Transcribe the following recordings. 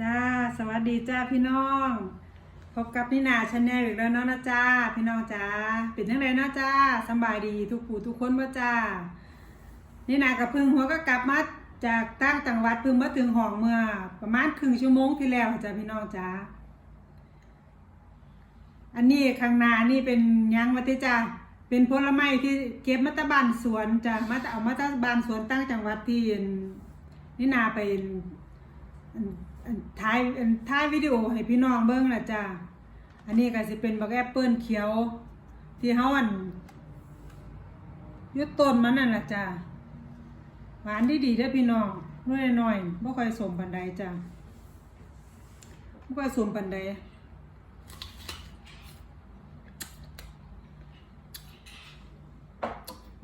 จ้าสวัสดีจ้าพี่น้อง พบกับนี่นาชาแนลอีกแล้วเนาะนะจ้าพี่น้องจ้าเป็นยังไงเนาะจ้าสบายดีทุกผู้ทุกคนว่จ้านี่นากับพึ่งหัวก็กลับมาจากตั้งจังหวัดพึ่งมาถึงห้องเมื่อ ประมาณครึ่งชั่วโมงที่แล้วจ้าพี่น้องจ้าอันนี้ข้างหน้านี่เป็นยังวัติจ้าเป็นผลไม้ที่เก็บมาตะบานสวนจ้ามาตเอามาตะบานสวนตั้งจังหวัดที่นี่นาไป ท้ายท้ายวิดีโอให้พี่น้องเบิ่งนะจ้าอันนี้ก็สิเป็นบักแอปเปิลเขียว ที่เฮาอันยุดต้นมันนั่นล่ะจ้าหวานดีดีๆเด้พี่น้องน้อยน้อยๆบ่ค่อยสมปานใดจ้าบ่ค่อยสมปานใด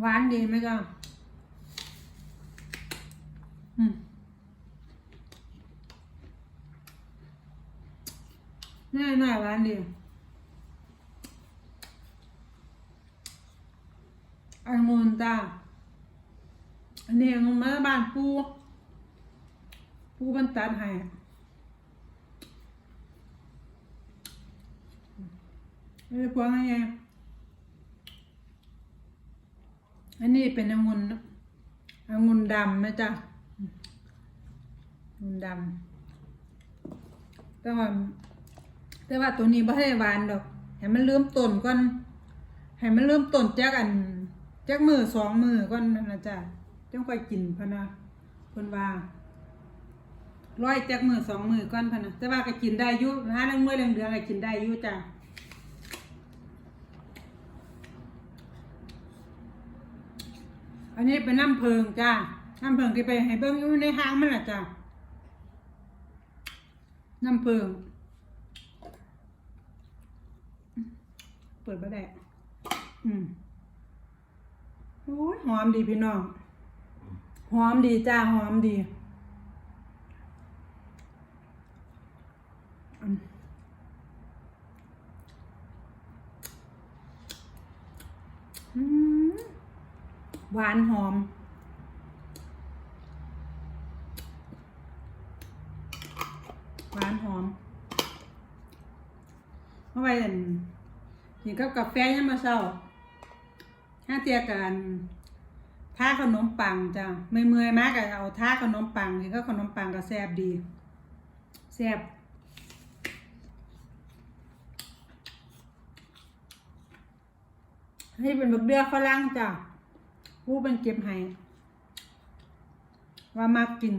หวานดีไหมจ้าอืม น่าน่าหวานดีอันมูนจ้าอันนี้อันมูนมาบ้านปูปูบันตัดให้เอ้ยพวงไงอันนี้เป็นองุ่นองุ่นดำนะจ๊ะองุ่นดำแต่ว่า แต่ว่าตัวนี้บ่ให้หวานดอก ให้มันเริ่มต้นก่อน ให้มันเริ่มต้นจากอันจากมือสองมือก่อนน่ะจ๊ะจังค่อยกินพะนะเพิ่นว่าร้อยจากมือสองมือก่อนพะนะแต่ว่าก็กินได้อยู่หาลังมือลังเดือนอะไรกินได้อยู่จ้ะอันนี้เป็นน้ำเพิงจ้ะน้ำเพิงที่ไปให้เบิ่งอยู่ในห้างมันล่ะจ้ะน้ำเพิง เปิดมาได้ อืมโอ้ยหอมดีพี่น้อง หอมดีจ้า หอมดีอืมหวานหอม หวานหอมเมื่อวาน กับกาแฟยังมาเช้าห้าเตียกันท่าขนมปังจ้ะเมื่อยๆมากก็เอาท่าขนมปังกินก็ขนมปังก็แซ่บดีแซ่บนี่เป็นบักเดือฝรั่งจ้ะผู้เป็นเก็บให้ว่ามากิน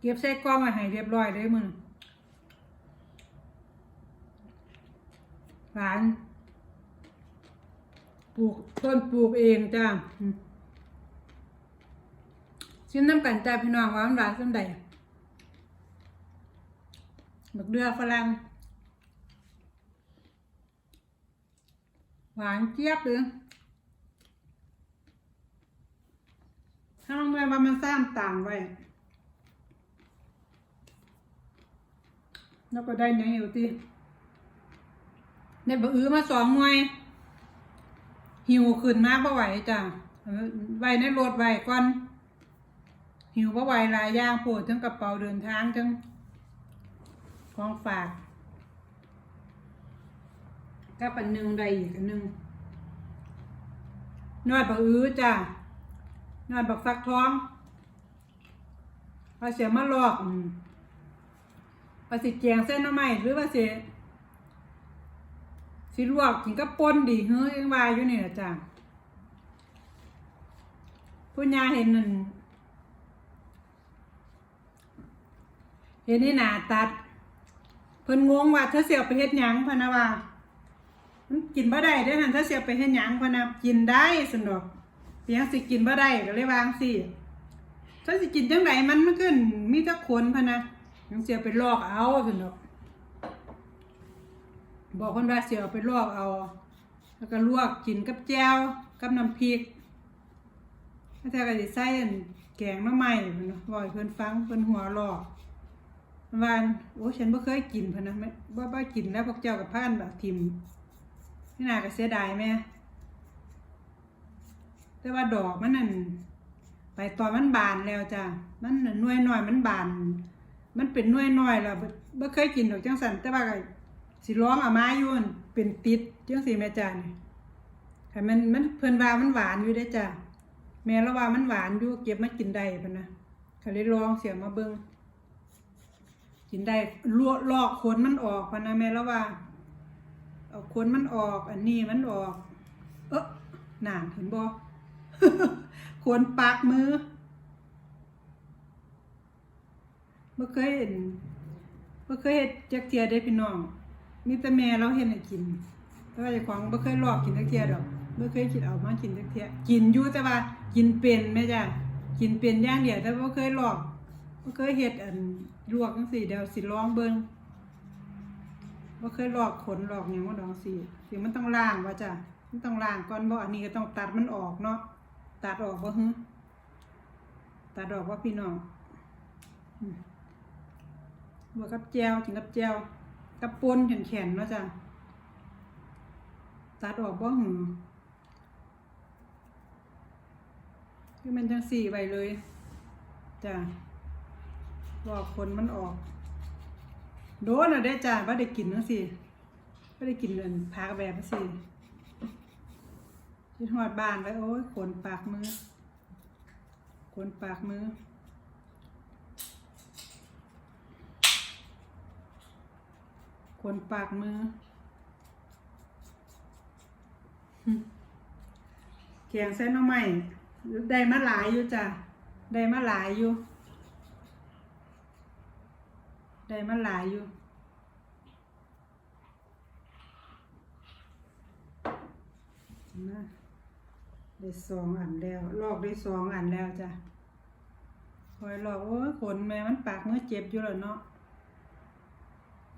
เก็บใส่กล่องไว้ให้เรียบร้อยเลยมึง หวานปลูกต้นปลูกเองจ้าชิมน้ำกันจ้าพี่น้องว่ามันหวานสันใดบักเดือฝรั่งหวานเจี๊ยบเลยถ้าลองเมื่อว่ามันซ้ำต่างไว้ แล้วก็ได้เนื้ออยู่ที่ ได้บะอื้อมาสองหน่วย หิวขึ้นมากบ่ไหวจ้ะเอาไว้ในรถไว้ก่อน หิวบ่ไหวหลายอย่างโผล่ทั้งกระเป๋าเดินทางทั้งของฝากกับอันหนึ่งได้อีกอันหนึ่งนวดบะอื้อจ้ะนวดบักฟักท้องเอาเสียมาลอกอืมว่าสิแกงเส้นน้ำไม้หรือว่าสิ สิลวกกินกับป่นดีเฮ้ยยังว่าอยู่นี่ล่ะจ้ะผู้ยาเห็นนั่นเห็นนี่หนาตัด เพิ่นงงว่าเธอเสียไปเฮ็ดหยังพะนะว่ามันกินบ่ได้เด้อหั่นเธอเสียไปเฮ็ดหยังพะนะกินได้สนดอกเพียงสิกินบ่ได้ก็เลยวางสิเธอสิกินจังไดมันมันขึ้นมีแต่ขนพะนะยังเสียไปลอกเอาสนุก บอกคนว่าเสียเอาไปลอกเอา แล้วก็ลวกกินกับแจ่วกับน้ำพริกถ้าแท้ก็สิใส่แกงน้ำใหม่เพิ่นเนะบ่อยเพิ่นฟังเพิ่นหัวหลอกวันโอ้ฉันบ่เคยกินเพิ่นนะแม่บ่บ่กินแล้วพวกเจ้ากับพานแบบทิมนี่น่าก็เสียดายแม่แต่ว่าดอกมันนั่นไปตอนมันบานแล้วจ้ะมันน่ะหน่วยน้อยมันบาน มันเป็นหน่วยน้อยแล้วบ่บ่เคยกินดอกจังซั่นแต่ว่าก็ สิร้องเอามาอยู่นเป็นติดจังซี่แม่จ้านี่ค่ะมันมันเพิ่นว่ามันหวานอยู่เด้จ้ะแม่ละว่ามันหวานอยู่เก็บมากินได้พุ่นนะก็เลยลองเสียมาเบิ่งกินได้ลวกลอกขนมันออกพุ่นนะแม่ละว่าเอาขนมันออก อันนี้มันออก เอ๊ะน่านเห็นบ่ขนปากมือบ่เคยเห็นบ่เคยเฮ็ดจักเทียได้พี่น้อง มีแต่แม่เราเฮ็ดให้กิน แต่ว่าเจ้าของบ่เคยลอกกินจักเทียดอกบ่เคยคิดเอามากินจักเทียกินอยู่แต่ว่ากินเป็นแม่จ้ะกินเป็นอย่างเดียวแต่บ่เคยลอกบ่เคยเฮ็ดอันลวกจังซี่เดี๋ยวสิลองเบิ่งบ่เคยลอกขนลอกหยังว่าดองสิสิมันต้องล้างว่าจ้ะมันต้องล้างก่อนบ่อันนี้ก็ต้องตัดมันออกเนาะตัดออกบ่ฮึตัดออกว่าพี่น้องบวกกับแจวกินกับแจว กับปนแข็งๆเนาะจ้ะตัดออกบ่หือคือมันจังสี่ไปเลยจ้ะบอกคนมันออก โดนอะได้จ้ะว่าได้กินจังสี่ว่าได้กินเดินพากแบบจังสี่ที่หอดบานไว้โอ้ยขนปากมือขนปากมือ ขนปากมือ แกงเส้นน้ำใหม่ได้มาหลายอยู่จ้ะ ได้มาหลายอยู่ ได้มาหลายอยู่นะได้สองอันแล้วลอกได้สองอันแล้วจ้ะคอยลอกโอ้ขนแม่มันปากมือเจ็บอยู่แล้วเนาะ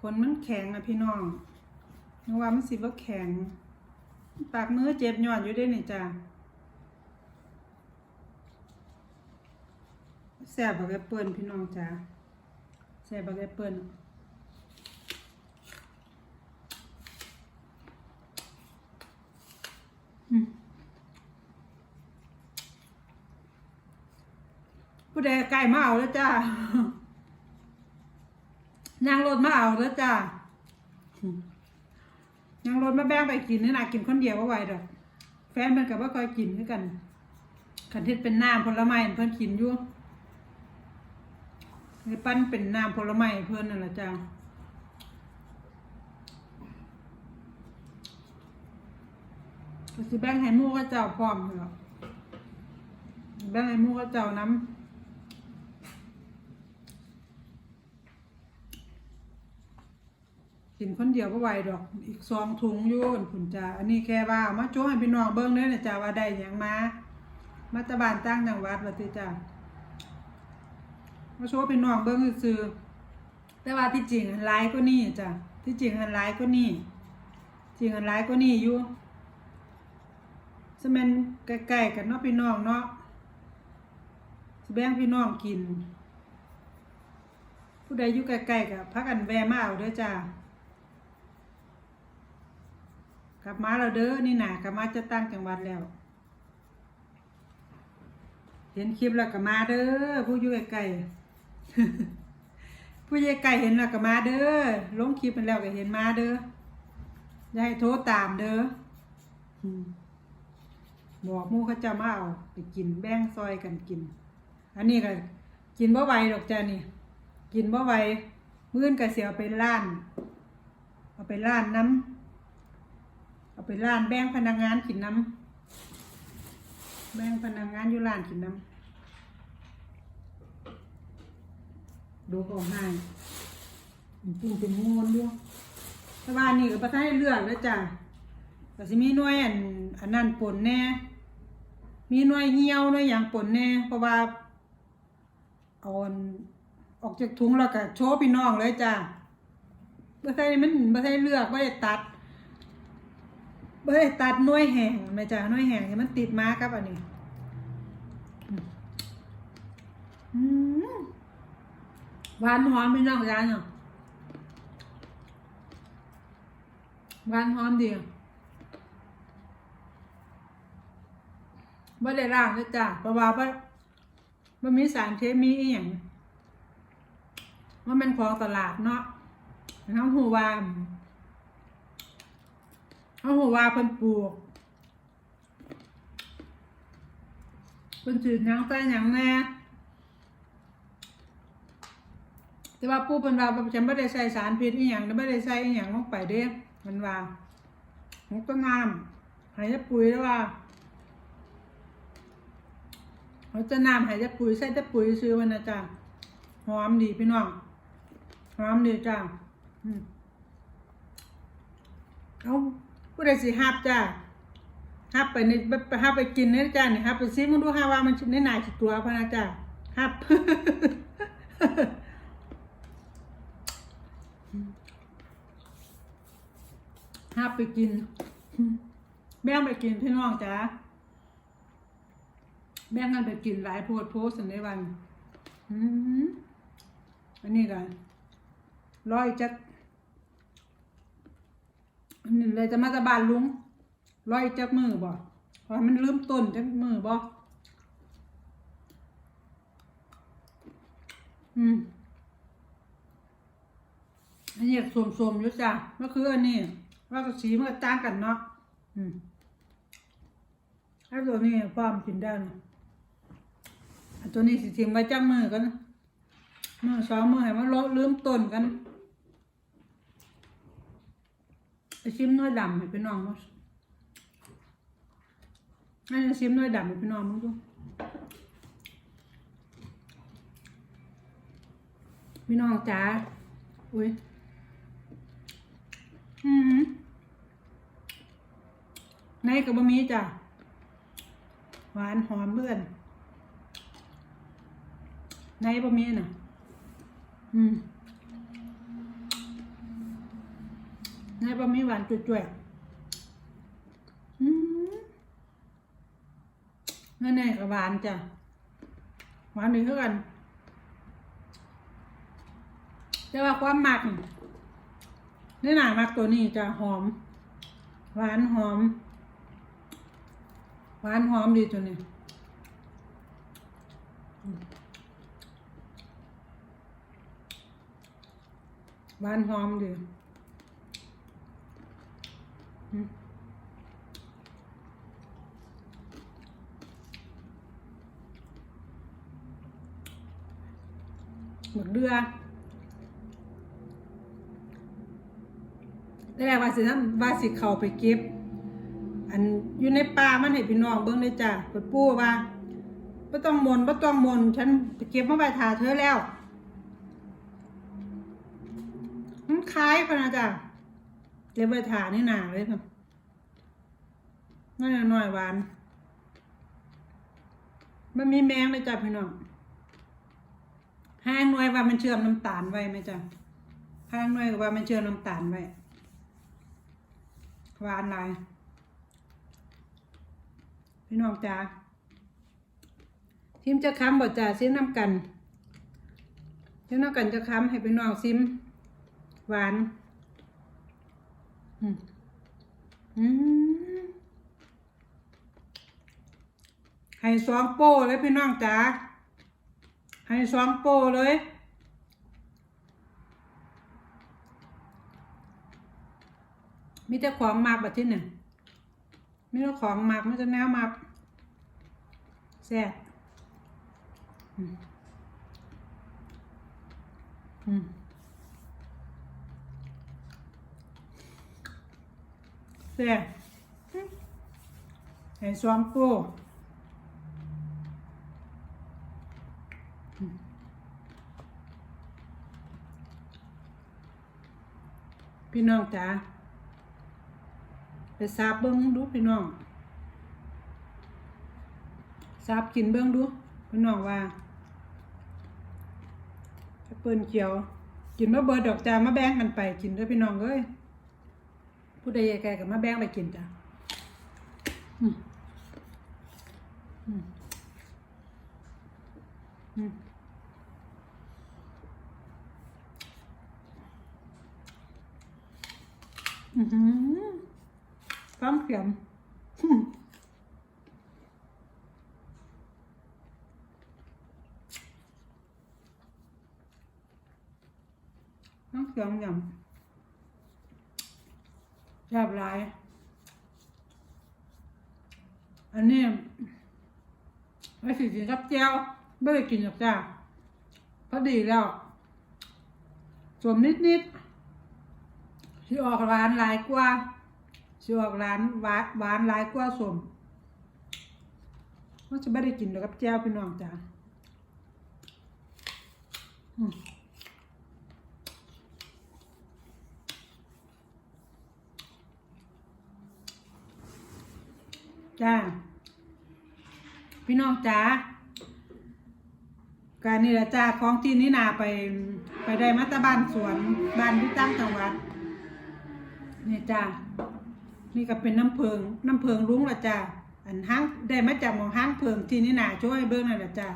ขนมันแข็งนะพี่น้องนึกว่ามันสิว่าแข็ง ปากมือเจ็บหย่อนอยู่ได้นี่จ้ะแซ่บบักแอปเปิลพี่น้องจ้ะแซ่บบักแอปเปิลผู้ใดไก่มาเอาแล้วจ้า นั่งรถมาเอาแล้วจ้านั่งรถมาแบ่งไปกินนี่นะกินคนเดียวว่าไหวดอกแฟนเพิ่นกับว่าคอยกินด้วยกันขันเทศเป็นน้ำผลไม้เพิ่นกินอยู่ในปั้นเป็นน้ำผลไม้เพิ่นนั่นแหละจ้าสิแบ่งให้มู่กับเจ้าพร้อมเหรอแบ่งให้มู่กับเจ้าน้ำ กินคนเดียวก็ไหวดอกอีกสองถุงยู่นผุนจ้าอันนี้แค่ว่ามาโจ้ให้พี่น้องเบิ้งเด้อนะจ้าว่าได้หยังมามาตบานตั้งจังหวัดว่าติจ้ามาโชว์พี่น้องเบิ้งซื่อแต่ว่าที่จริงหลายก็นี่จ้ะที่จริงหันหลายก็นี่ จริงหันหลายก็นี่อยู่สมันใกล้ๆกันเนาะพี่น้องเนาะสแบ่งพี่น้องกิน ผู้ใดอยู่ใกล้ๆกับพักกันแวะมาเอาเด้อจ้า กลับมาแล้วเด้อนี่นะกลับมาจะตั้งจังหวัดแล้ว เห็นคลิปแล้วก็มาเด้อผู้อยู่ไกลๆผู้อยู่ไกลเห็นแล้วก็มาเด้อลงคลิปมันแล้วก็เห็นมาเด้ออย่าให้โทรตามเด้ออืมบอกมู่เขาจะมาเอาไปกินแบ่งซอยกันกิน อันนี้ก็กินบ่ไหวดอกจ้านี่ กินบ่ไหวมื้อนก็เสียเอาไปล้าน เอาไปล้านน้ำ เอาไปร้านแบ่งพนักงานกินน้ำแบ่งพนักงานอยู่ร้านกินน้ำดูของให้ปรุงเป็นงูนด้วยแต่ว่านี่ก็ประทานให้เลือกแล้วจ้ะก็สิมีหน่วยอันอันนั้นปนแน่ มีหน่วยเหี่ยวหน่วยอย่างปนแน่ เพราะว่าเอาอออกจากถุงแล้วก็โชว์พี่น้องเลยจ้ะบ่ใช่มันบ่ใช่เลือกบ่ได้ตัด เบ้ยตัดน่วยแห้งแม่จ้าหน่วยแห้งที่มันติดมากับอันนี้หวานหอมพี่น้องจ้าเนาะหวานหอมดีบ่ได้ล้างเลยจ้าเพราะว่าบ่บ่มีสารเคมีอีหยังว่ามันของตลาดเนาะเขาหูว่า เขาหูว่าเพิ่นปลูกเพิ่นจืดหยังใส่หยังแน่แต่ว่าปูเพิ่นว่าฉันไม่ได้ใส่สารพิษอีหยังไม่ได้ใส่อีหยังลงไปเด้มันว่ามันก็งามหายจะปุ๋ยแล้วว่าเขาจะน้ำหายจะปุ๋ยใส่จะปุ๋ยซื้อวันนะจ๊ะหอมดีพี่น้องหอมดีจ้าอืมเอา ผู้ใดสิฮับจ้าฮับไปในฮับไปกินเนี่ยจ้าเนี่ยฮับไปซิมึงดูฮาว่ามันในหนาสิตัวพะนะจ้าฮับฮับไปกิน แบ่งไปกินพี่น้องจ้าแบ่งกันไปกินหลายโพดโพสในวันอืมอันนี้กันร้อยจัก นนี้เลยจะมาตะบานลุงร้อยจักมือบ่เพราะมันลืมต้นจักมือบ่อืมอันนี้สวมๆอยู่จ้ะก็คืออันนี้ ว่าสีมันก็ต่างกันเนาะอืมถ้าตัวนี้พร้อมกินได้นะตัวนี้สิทิ้งไว้จักมือกันมือสองมือให้มันลดลืมต้นกัน ไปชิมน้อยดำให้พี่น้องมั้งให้ชิมน้อยดำให้พี่น้องมั้งดูพี่น้องจ๋าอุ้ย อืมในกับบะหมี่จ้ะ หวานหอมเพื่อนในบะหมี่น่ะ อืม ในบะหมี่หวานจุ่ยๆอืมแน่ๆกับหวานจ้ะ หวานดีเท่ากัน แต่ว่าความหมักนี่หนามักตัวนี้จะหอม หวานหอม หวานหอมดีตัวนี้หวานหอมดี หมกเดือแรกว่าสิทำว่าสิเข้าไปเก็บ อันอยู่ในป่ามันให้พี่น้องเบิ่งเลยจ้ะเปิดปูว่าบ่ต้องมนบ่ต้องมนฉันไปเก็บมาไว้ทาเธอแล้วมันคล้ายพะนะจ้ะ เก็บไว้ทานี่หนาเลยค่ะนั่นหน่อยหวานมันมีแมงเลยจ้ะพี่น้องห้างหน่วยว่ามันเชื่อมน้ำตาลไว้ไหมจ้ะห้างหน่วยว่ามันเชื่อมน้ำตาลไว้หวานหลายพี่น้องจ้าซิมจะค้ำบ่จ้าซิมน้ำกันซิมน้ำกันจะค้ำให้พี่น้องซิมหวาน ให้สองโป้เลยพี่น้องจ้าให้สองโป้เลยมีแต่ของมากแบบที่เนี่ยมีแต่ของมากมีแต่แนวมากแซ่บอืมอืม แซ่บอืมให้องโป้พี่น้องจ๋าไปซาบเบิ้งดูพี่น้องซาบกินเบิ้งดูพี่น้องว่าเปิ้ลเขียว กินมาเบิดดอกจามาแบ่งกันไปกินด้วยพี่น้องเอ้ย ผู้ใดอยากแก่กับมาแบ่งไปกินจ้ะอืมอืมอืมอือหือความเค็มอืมน้ำเสียงยำ แซ่บหลาย อันนี้ไม่สิกินกับแจ่วไม่ได้กินกับจ้าพอดีแล้วสวมนิดนิดๆที่ออกร้านหลายกว่าที่ออกร้านหวานหวานหลายกว่าสมว่าจะไม่ได้กินหรอกับแจ่วพี่น้องจ้าอืม จ้า พี่น้องจ้าการนี่แหละจ้าของที่นี่นาไปไปได้มาตาบ้านสวนบ้านที่ตั้งจังหวัดนี่จ้านี่ก็เป็นน้ำเพิงน้ำเพิงรุ้งละจ้าอันห้างได้มาจากหมองห้างเพิงที่นี่นาช่วยเบิ้องนั่นแหละจ้า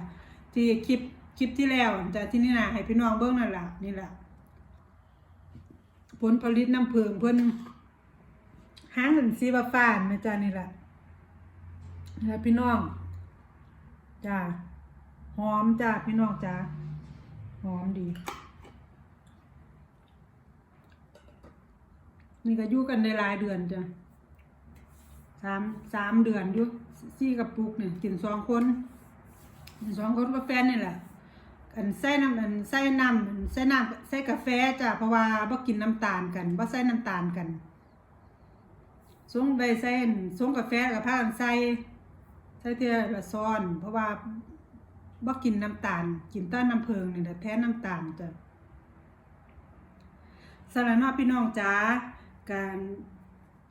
ที่คลิปคลิปที่แล้วจ้าที่นี่นาให้พี่น้องเบิ้องนั่นแหละนี่แหละผลผลิตน้ำเพิงเพิ่นห้างหนึ่งซีบาฟ้านนะจ้านี่แหละ แล้วพี่น้องจ้าหอมจ้าพี่น้องจ้าหอมดี นี่ก็อยู่กันในรายเดือนจ้ะสามสามเดือนอยู่ซี่กับปุกเนี่ยกินสองคนกินสองคนกับแฟนนี่แหละอันใส่น้ำอันใส่น้ำใส่น้ำใส่กาแฟจ้ะเพราะว่าบ่กินน้ำตาลกันบ่ใส่น้ำตาลกันสงใบใส่อันสงกาแฟกับผ้ากันใส่ ใส่เทียละซ้อน เพราะว่าบ่กินน้ำตาล กินต้านน้ำเพิงนี่แหละแท้น้ำตาลจ้ะสำหรับน้อพี่น้องจ้าการ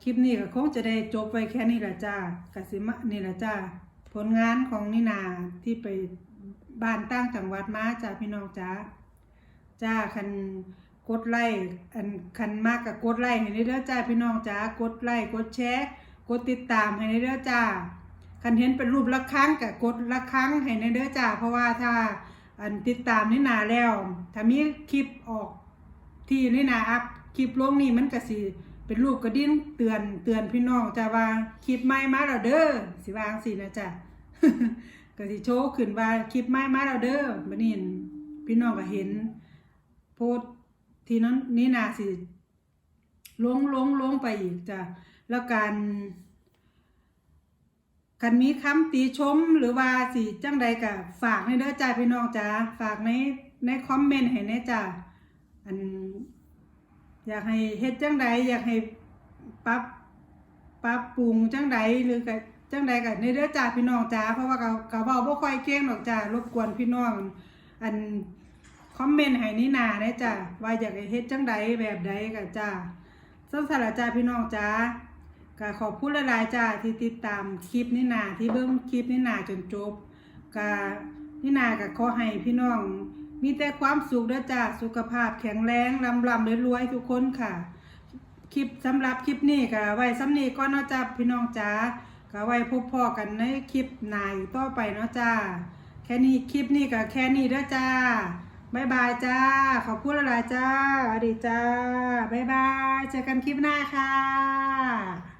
คลิปนี้ก็คงจะได้จบไว้แค่นี้แหละจ้ากสิมานี่แหละจ้าผลงานของนินาที่ไปบ้านตั้งจังหวัดมาจ้าพี่น้องจ้าจ้าคันกดไลค์อันคันมากกับกดไลค์ให้ได้เด้อจ้าพี่น้องจ้ากดไลค์กดแชร์กดติดตามให้ได้เด้อจ้า คันเห็นเป็นรูประฆังกับกดละครั้งให้ในเด้อจ้าเพราะว่าถ้าอันติดตามนี่นาแล้ว ถ้ามีคลิปออกที่นี่นาอัพคลิปลงนี่มันก็สิเป็นรูปกระดิ่งเตือนเตือนพี่น้องจ้าว่าคลิปใหม่มาแล้วเด้อสิวางสินะจ้าก็สิโชว์ขึ้นว่าคลิปใหม่มาแล้วเด้อบัดนี้พี่น้องก็เห็น โพสที่นั้นนี่นาสิลงลงลงไปอีกจ้ะแล้วการ กันมีคำติชมหรือว่าสิจังใดก็ฝากในเด้อจ้าพี่น้องจ้าฝากในในคอมเมนต์ให้แน่จ้าอัน อยากให้เฮ็ดจังใดอยากให้ปรับปรับปรุงจังใดหรือก็จังใดก็ในเด้อจ้าพี่น้องจ้าเพราะว่าก็ก็เว้าบ่ค่อยเก่งหรอกจ้ารบกวนพี่น้อง อันคอมเมนต์ให้นี่นาได้จ้าว่าอยากให้เฮ็ดจังใดแบบใดก็จ้าสำหรับจ้าพี่น้องจ้า ก็ขอบคุณหลายๆจ้าที่ติดตามคลิปนี่นาที่เบิ่งคลิปนี่นาจนจบก็นี่นาก็ขอให้พี่น้อง มีแต่ความสุขเด้อจ้าสุขภาพแข็งแรงลำลำรวยๆทุกคนค่ะ คลิปสำหรับคลิปนี้ก็ไว้สำนีก็เนาะจ้าพี่น้องจ้าก็ไว้พบพ่อกันในคลิปหน้าต่อไปเนาะจ้าแค่นี้คลิปนี้ก็แค่นี้เด้อจ้าบ๊ายบายจ้า ขอบคุณหลายจ้าสวัสดีจ้าบ๊ายบาย เจอกันคลิปหน้าค่ะ